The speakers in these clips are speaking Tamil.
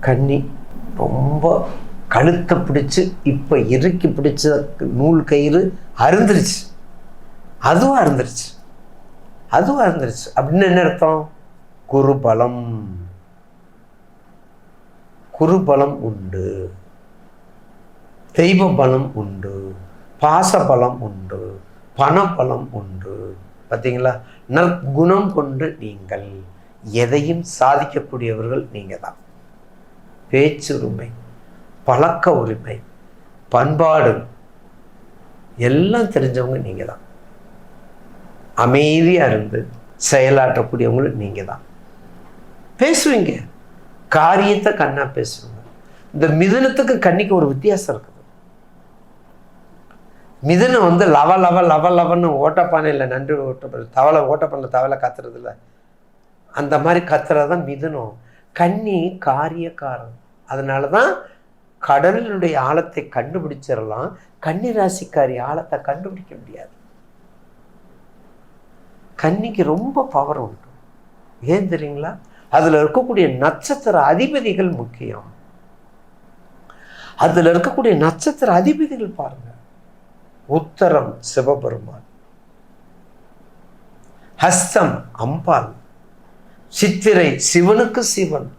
கன்னி ரொம்ப கழுத்தை பிடிச்சி இப்போ இறுக்கி பிடிச்ச நூல் கயிறு அருந்துருச்சு. அதுவும் அருந்துருச்சு. அதுவும் அருந்துருச்சு. அப்படின்னு என்ன அர்த்தம்? குருபலம். குருபலம் உண்டு. தெய்வ பலம் உண்டு. பாசபலம் உண்டு. பணபலம் உண்டு. பார்த்தீங்களா நற்குணம் கொண்டு நீங்கள் எதையும் சாதிக்கக்கூடியவர்கள் நீங்கள் தான் பேச்சுரிமை பழக்க உரிமை பண்பாடு எல்லாம் தெரிஞ்சவங்க நீங்கள் தான் அமைதியாக இருந்து செயலாற்றக்கூடியவங்களும் நீங்கள் தான் பேசுவீங்க. காரியத்தை கண்ணாக பேசுவீங்க. இந்த மிதனத்துக்கு கண்ணிக்கு ஒரு வித்தியாசம் இருக்குது. மிதனம் வந்து லவ லவ லவ லவன்னு ஓட்டப்பானையில் நன்றி ஓட்டப்பட தவளை ஓட்டப்பானையில் தவளை கத்துறதில்ல. அந்த மாதிரி கத்துறது தான் மிதுனம். கன்னி காரியக்காரன் அதனால தான் கடலினுடைய ஆழத்தை கண்டுபிடிச்சிடலாம். கன்னி ராசிக்காரி ஆழத்தை கண்டுபிடிக்க முடியாது. கன்னிக்கு ரொம்ப பவர் உண்டு. ஏன் தெரியுங்களா? அதில் இருக்கக்கூடிய நட்சத்திர அதிபதிகள் முக்கியம். அதில் இருக்கக்கூடிய நட்சத்திர அதிபதிகள் பாருங்க. உத்தரம் சிவபெருமான். ஹஸ்தம் அம்பாள். சித்திரை சிவனுக்கு சிவன்.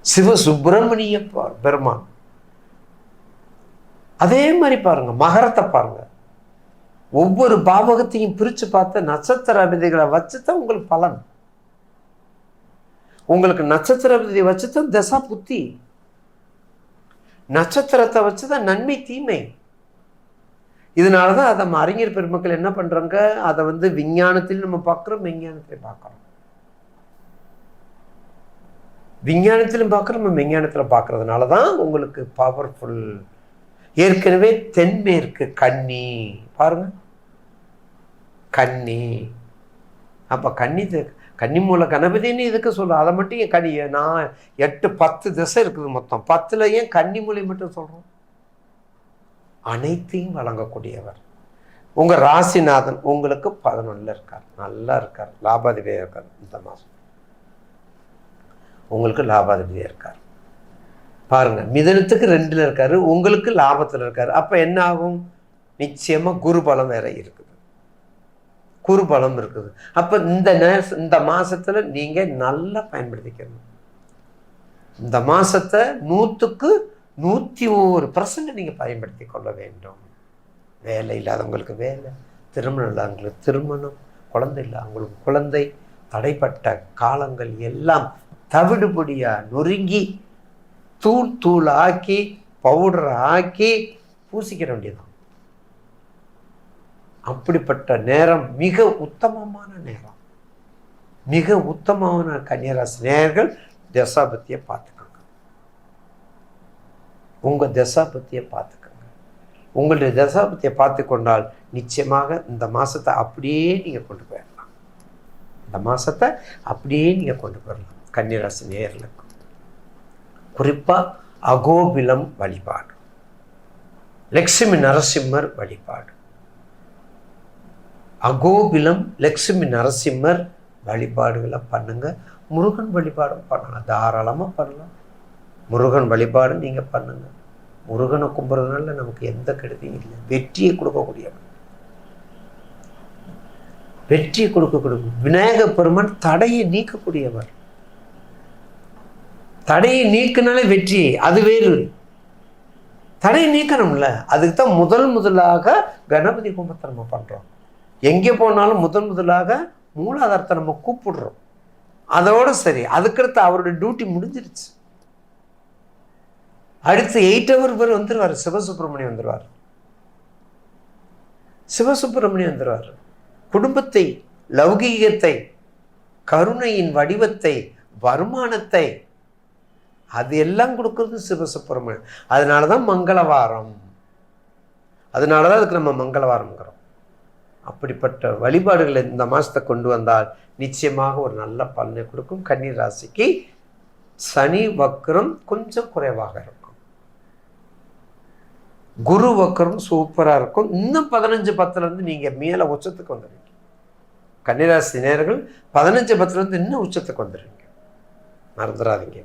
சிவ சுப்பிரமணிய பா- பெருமான். அதே மாதிரி பாருங்க மகரத்தை பாருங்க. ஒவ்வொரு பாவகத்தையும் பிரித்து பார்த்து நட்சத்திர விதிகளை வச்சு தான் உங்களுக்கு பலன். உங்களுக்கு நட்சத்திர அதிபதி வச்சு தான் தசா புத்தி. நட்சத்திரத்தை வச்சு தான் நன்மை தீமை. இதனால தான் அதை நம்ம அறிஞர் பெருமக்கள் என்ன பண்றாங்க? அதை வந்து விஞ்ஞானத்தில் நம்ம பார்க்குறோம் விஞ்ஞானத்தில் பார்க்குறோம். விஞ்ஞானத்திலும் பார்க்குறோம் நம்ம விஞ்ஞானத்தில் பார்க்கறதுனால தான் உங்களுக்கு பவர்ஃபுல் ஏற்கனவே தென்மேற்கு கன்னி. பாருங்க. கன்னி. அப்போ கன்னி கன்னி மூல கணபதின்னு இதுக்கு சொல்ல அதை மட்டும் ஏன் கனி நான் எட்டு பத்து திசை இருக்குது மொத்தம். பத்துல ஏன் கன்னி மூலை மட்டும் சொல்கிறோம் அனைத்தையும் வழங்கக்கூடியவர். உங்கள் ராசிநாதன் உங்களுக்கு பதினொன்றில் இருக்கார். நல்லா இருக்கார். லாபாதிபதியாக இருக்கார் இந்த மாதம் உங்களுக்கு லாபாதிபதியாக இருக்கார். பாருங்கள் மிதனத்துக்கு ரெண்டில் இருக்கார் உங்களுக்கு லாபத்தில் இருக்கார். அப்போ என்ன ஆகும்? நிச்சயமாக குரு பலம் வேற இருக்குது. குரு பலம் இருக்குது. அப்போ இந்த நேர இந்த மாதத்தில் நீங்கள் நல்லா பயன்படுத்திக்கணும். இந்த மாதத்தை நூற்றுக்கு நூற்றி ஒரு பர்சன்ட் நீங்கள் பயன்படுத்தி கொள்ள வேண்டும். வேலை இல்லாதவங்களுக்கு வேலை திருமணம் இல்லாதவங்களுக்கு திருமணம் குழந்தை இல்லாதவங்களுக்கு குழந்தை தடைப்பட்ட காலங்கள் எல்லாம் தவிடுபடியா நொறுங்கி தூள் தூள் ஆக்கி பவுடர் ஆக்கி பூசிக்கிற வேண்டியதுதான். அப்படிப்பட்ட நேரம் மிக உத்தமமான நேரம். மிக உத்தமமான கன்னியராசி நேயர்கள் தசாபத்தியை பார்த்துக்கோங்க. உங்கள் தசாபத்தியை பார்த்துக்கோங்க. உங்களுடைய தசாபத்தியை பார்த்து கொண்டால் நிச்சயமாக இந்த மாதத்தை அப்படியே நீங்கள் கொண்டு போயிடலாம். இந்த மாதத்தை அப்படியே நீங்கள் கொண்டு போயிடலாம். கன்னிராசி நேயர்களுக்கு. குறிப்பாக அகோபிலம் வழிபாடு. லக்ஷ்மி நரசிம்மர் வழிபாடு. அகோபிலம் லக்ஷ்மி நரசிம்மர் வழிபாடுகளை பண்ணுங்க. முருகன் வழிபாடும் பண்ணலாம். தாராளமாக பண்ணலாம். முருகன் வழிபாடு நீங்கள் பண்ணுங்க. முருகனை கும்பிட்றதுனால நமக்கு எந்த கெடுதியும் இல்லை. வெற்றியை கொடுக்கக்கூடியவன் வெற்றியை கொடுக்கக்கூடிய விநாயக பெருமான் தடையை நீக்கக்கூடியவர். தடையை நீக்கினாலே வெற்றி. அது வேறு. தடையை நீக்கணும்ல. அதுக்கு தான் முதல் முதலாக கணபதி கும்பத்தை நம்ம பண்ணுறோம் எங்கே போனாலும் முதல் முதலாக மூலாதாரத்தை நம்ம கூப்பிடுறோம். அதோட சரி. அதுக்கடுத்து அவருடைய டியூட்டி முடிஞ்சிருச்சு. அடுத்து எயிட் ஹவர் பேர் வந்துடுவார் சிவசுப்பிரமணியம் வந்துடுவார் சிவசுப்பிரமணியம் வந்துடுவார் குடும்பத்தை லௌகீகத்தை கருணையின் வடிவத்தை வருமானத்தை அது எல்லாம் கொடுக்கறது சிவசுப்பிரமணியம் அதனால தான் மங்களவாரம். அதனால தான் அதுக்கு நம்ம மங்களவாரம்ங்கிறோம். அப்படிப்பட்ட வழிபாடுகளை இந்த மாதத்தை கொண்டு வந்தால் நிச்சயமாக ஒரு நல்ல பலனை கொடுக்கும். கன்னி ராசிக்கு சனி வக்ரம் கொஞ்சம் குறைவாக இருக்கும். குரு வக்ரம் சூப்பராக இருக்கும். இன்னும் பதினஞ்சு பத்துலேருந்து நீங்கள் மேலே உச்சத்துக்கு வந்துடுவீங்க. கன்னிராசி நேர்கள் பதினஞ்சு பத்துலேருந்து இன்னும் உச்சத்துக்கு வந்துடுவீங்க. மறந்துடாதீங்க.